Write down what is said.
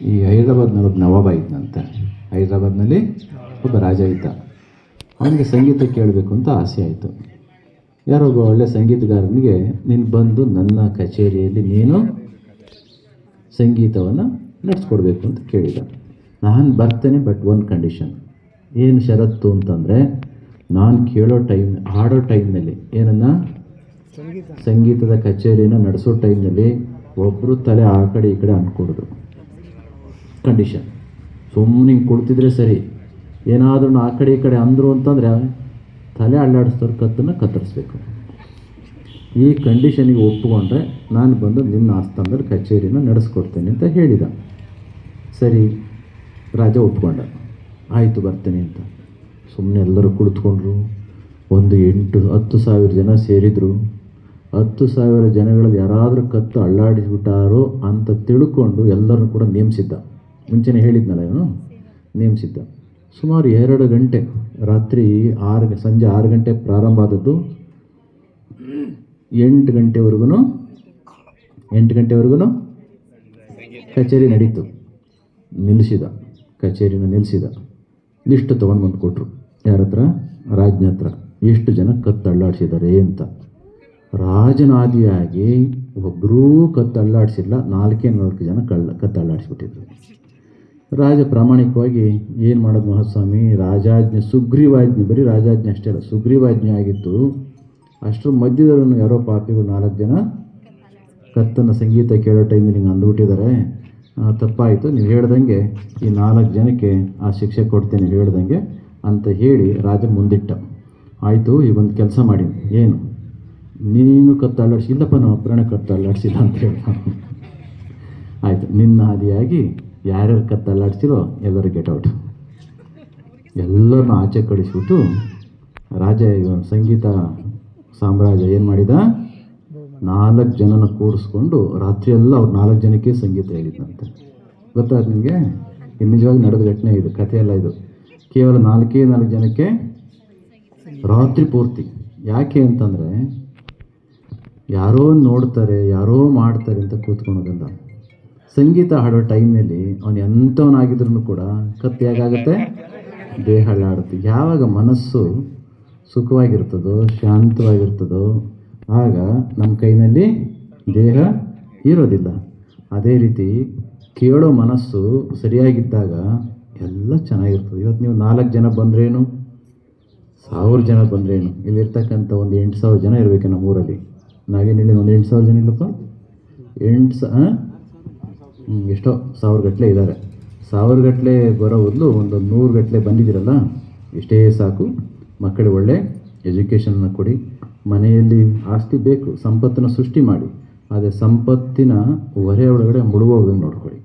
ಈ ಹೈದ್ರಾಬಾದ್ನಲ್ಲಿ ಒಬ್ಬ ನವಾಬ ಇದ್ದಂತೆ ಹೈದ್ರಾಬಾದ್ನಲ್ಲಿ ಒಬ್ಬ ರಾಜ ಇದ್ದ. ಅವನಿಗೆ ಸಂಗೀತ ಕೇಳಬೇಕು ಅಂತ ಆಸೆ ಆಯಿತು. ಯಾರೊಬ್ಬ ಒಳ್ಳೆ ಸಂಗೀತಗಾರನಿಗೆ, ನೀನು ಬಂದು ನನ್ನ ಕಚೇರಿಯಲ್ಲಿ ನೀನು ಸಂಗೀತವನ್ನು ನಡೆಸ್ಕೊಡ್ಬೇಕು ಅಂತ ಕೇಳಿದ. ನಾನು ಬರ್ತೇನೆ, ಬಟ್ ಒಂದು ಕಂಡೀಷನ್. ಏನು ಷರತ್ತು ಅಂತಂದರೆ, ನಾನು ಕೇಳೋ ಟೈಮ್, ಹಾಡೋ ಟೈಮ್ನಲ್ಲಿ ಏನನ್ನ? ಸಂಗೀತದ ಕಚೇರಿನ ನಡೆಸೋ ಟೈಮ್ನಲ್ಲಿ ಒಬ್ಬರು ತಲೆ ಆ ಕಡೆ ಈ ಕಡೆ ಅನ್ಕೊಡೋದು. ಕಂಡೀಷನ್ ಸುಮ್ಮನೆ ಹಿಂಗೆ ಕೊಡ್ತಿದ್ರೆ ಸರಿ. ಏನಾದ್ರೂ ಆ ಕಡೆ ಈ ಕಡೆ ಅಂದರು ಅಂತಂದರೆ ತಲೆ ಅಳ್ಳಾಡಿಸ್ತಾರ ಕತ್ತನ್ನು ಕತ್ತರಿಸ್ಬೇಕು. ಈ ಕಂಡೀಷನಿಗೆ ಒಪ್ಪಿಕೊಂಡ್ರೆ ನಾನು ಬಂದು ನಿನ್ನ ಆಸ್ಥಾನದಲ್ಲಿ ಕಚೇರಿನ ನಡೆಸ್ಕೊಡ್ತೇನೆ ಅಂತ ಹೇಳಿದ. ಸರಿ, ರಾಜ ಒಪ್ಕೊಂಡ. ಆಯಿತು, ಬರ್ತೇನೆ ಅಂತ. ಸುಮ್ಮನೆ ಎಲ್ಲರೂ ಕುಳಿತುಕೊಂಡ್ರು. ಒಂದು ಎಂಟು, ಹತ್ತು ಸಾವಿರ ಜನ ಸೇರಿದರು. ಹತ್ತು ಸಾವಿರ ಜನಗಳಲ್ಲಿ ಯಾರಾದರೂ ಕತ್ತು ಅಳ್ಳಾಡಿಸ್ಬಿಟ್ಟಾರೋ ಅಂತ ತಿಳ್ಕೊಂಡು ಎಲ್ಲರನ್ನು ಕೂಡ ನೇಮಿಸಿದ್ದ. ಮುಂಚೆನೇ ಹೇಳಿದ್ನಲ್ಲ ಇವನು? ನೇಮಿಸಿದ್ದ. ಸುಮಾರು ಎರಡು ಗಂಟೆ, ರಾತ್ರಿ ಆರು ಸಂಜೆ ಆರು ಗಂಟೆ ಪ್ರಾರಂಭ ಆದದ್ದು ಎಂಟು ಗಂಟೆವರೆಗೂ ಎಂಟು ಗಂಟೆವರೆಗೂ ಕಚೇರಿ ನಡೀತು. ನಿಲ್ಲಿಸಿದ, ಕಚೇರಿನ ನಿಲ್ಲಿಸಿದ. ಲಿಸ್ಟ್ ತೊಗೊಂಡು ಬಂದು ಕೊಟ್ಟರು ಯಾರ ಹತ್ರ? ರಾಜನ ಹತ್ರ. ಎಷ್ಟು ಜನ ಕತ್ತು ಅಳ್ಳಾಡಿಸಿದ್ದಾರೆ ಅಂತ. ರಾಜನಾದಿಯಾಗಿ ಒಬ್ಬರೂ ಕತ್ತು ಅಳ್ಳಾಡಿಸಿಲ್ಲ ನಾಲ್ಕೇ ನಾಲ್ಕು ಜನ ಕಳ್ಳ ಕತ್ತು ಅಳ್ಳಾಡಿಸ್ಬಿಟ್ಟಿದ್ರು ರಾಜ ಪ್ರಾಮಾಣಿಕವಾಗಿ ಏನು ಮಾಡೋದು ಮಹಾಸ್ವಾಮಿ? ರಾಜಾಜ್ಞೆ, ಸುಗ್ರೀವಾಜ್ಞೆ, ಬರೀ ರಾಜಾಜ್ಞೆ ಅಷ್ಟೇ ಅಲ್ಲ, ಸುಗ್ರೀವಾಜ್ಞೆ ಆಗಿತ್ತು ಅಷ್ಟರ ಮಧ್ಯದಲ್ಲೂ ಯಾರೋ ಪಾಪಿಗಳು ನಾಲ್ಕು ಜನ ಕತ್ತನ ಸಂಗೀತ ಕೇಳೋ ಟೈಮಿಗೆ ಹಿಂಗೆ ಅಂದ್ಬಿಟ್ಟಿದ್ದಾರೆ. ತಪ್ಪಾಯಿತು. ನೀವು ಹೇಳ್ದಂಗೆ ಈ ನಾಲ್ಕು ಜನಕ್ಕೆ ಆ ಶಿಕ್ಷೆ ಕೊಡ್ತೇನೆ ನೀವು ಹೇಳ್ದಂಗೆ ಅಂತ ಹೇಳಿ ರಾಜ ಮುಂದಿಟ್ಟ. ಆಯಿತು, ಈಗ ಒಂದು ಕೆಲಸ ಮಾಡಿ. ಏನು? ನೀನು ಕತ್ತು ಅಲ್ಲಾಡಿಸಿ ಇಲ್ಲಪ್ಪ, ನಮ್ಮ ಪ್ರಾಣ ಕತ್ತು ಅಲ್ಲಾಡಿಸಿಲ್ಲ ಅಂತ ಹೇಳಿ. ಆಯಿತು, ನಿನ್ನ ಆದಿಯಾಗಿ ಯಾರ್ಯಾರು ಕತ್ತು ಅಲ್ಲಾಡಿಸಿರೋ ಎಲ್ಲರೂ ಗೆಟ್ ಔಟ್ ಎಲ್ಲರನ್ನ ಆಚೆ ಕಳಿಸ್ಬಿಟ್ಟು ರಾಜ ಸಂಗೀತ ಸಾಮ್ರಾಜ್ಯ ಏನು ಮಾಡಿದ? ನಾಲ್ಕು ಜನನ ಕೂಡಿಸ್ಕೊಂಡು ರಾತ್ರಿ ಎಲ್ಲ ಅವ್ರು ನಾಲ್ಕು ಜನಕ್ಕೆ ಸಂಗೀತ ಹೇಳಿದ್ದಂತೆ ಗೊತ್ತಾದ ನಿಮಗೆ? ನಿಜವಾಗಿ ನಡೆದ ಘಟನೆ ಇದು, ಕಥೆ ಎಲ್ಲ ಇದು. ಕೇವಲ ನಾಲ್ಕೇ ನಾಲ್ಕು ಜನಕ್ಕೆ ರಾತ್ರಿ ಪೂರ್ತಿ. ಯಾಕೆ ಅಂತಂದರೆ ಯಾರೋ ನೋಡ್ತಾರೆ, ಯಾರೋ ಮಾಡ್ತಾರೆ ಅಂತ ಕೂತ್ಕೊಳೋದಲ್ಲ ಸಂಗೀತ ಹಾಡೋ ಟೈಮ್ನಲ್ಲಿ ಅವನು ಎಂಥವನಾಗಿದ್ರು ಕೂಡ ಕತ್ತು ಹೇಗಾಗುತ್ತೆ ದೇಹ ಹಾಡುತ್ತೆ ಯಾವಾಗ ಮನಸ್ಸು ಸುಖವಾಗಿರ್ತದೋ, ಶಾಂತವಾಗಿರ್ತದೋ, ಆಗ ನಮ್ಮ ಕೈನಲ್ಲಿ ದೇಹ ಇರೋದಿಲ್ಲ. ಅದೇ ರೀತಿ ಕೇಳೋ ಮನಸ್ಸು ಸರಿಯಾಗಿದ್ದಾಗ ಎಲ್ಲ ಚೆನ್ನಾಗಿರ್ತದೆ. ಇವತ್ತು ನೀವು ನಾಲ್ಕು ಜನ ಬಂದ್ರೇನು? ಸಾವಿರ ಜನ ಬಂದ್ರೇನು? ಇಲ್ಲಿರ್ತಕ್ಕಂಥ ಒಂದು ಎಂಟು ಸಾವಿರ ಜನ ಇರಬೇಕು ನಮ್ಮ ಊರಲ್ಲಿ ನಾವೇನು ಹೇಳಿ ಒಂದು ಎಂಟು ಸಾವಿರ ಜನ ಇಲ್ಲಪ್ಪ? ಎಂಟು ಸ ಎಷ್ಟೋ ಸಾವಿರ ಗಟ್ಟಲೆ ಇದ್ದಾರೆ ಸಾವಿರ ಗಟ್ಟಲೆ ಬರೋ ಬದಲು ಒಂದು ನೂರು ಗಟ್ಟಲೆ ಬಂದಿದ್ದೀರಲ್ಲ ಇಷ್ಟೇ ಸಾಕು ಮಕ್ಕಳಿಗೆ ಒಳ್ಳೆ ಎಜುಕೇಷನ್ನ ಕೊಡಿ, ಮನೆಯಲ್ಲಿ ಆಸ್ತಿ ಬೇಕು, ಸಂಪತ್ತನ್ನು ಸೃಷ್ಟಿ ಮಾಡಿ, ಆದರೆ ಸಂಪತ್ತಿನ ಹೊರೆ ಒಳಗಡೆ ಮುಳುಗೋಗಂಗೆ ನೋಡ್ಕೊಳ್ಳಿ.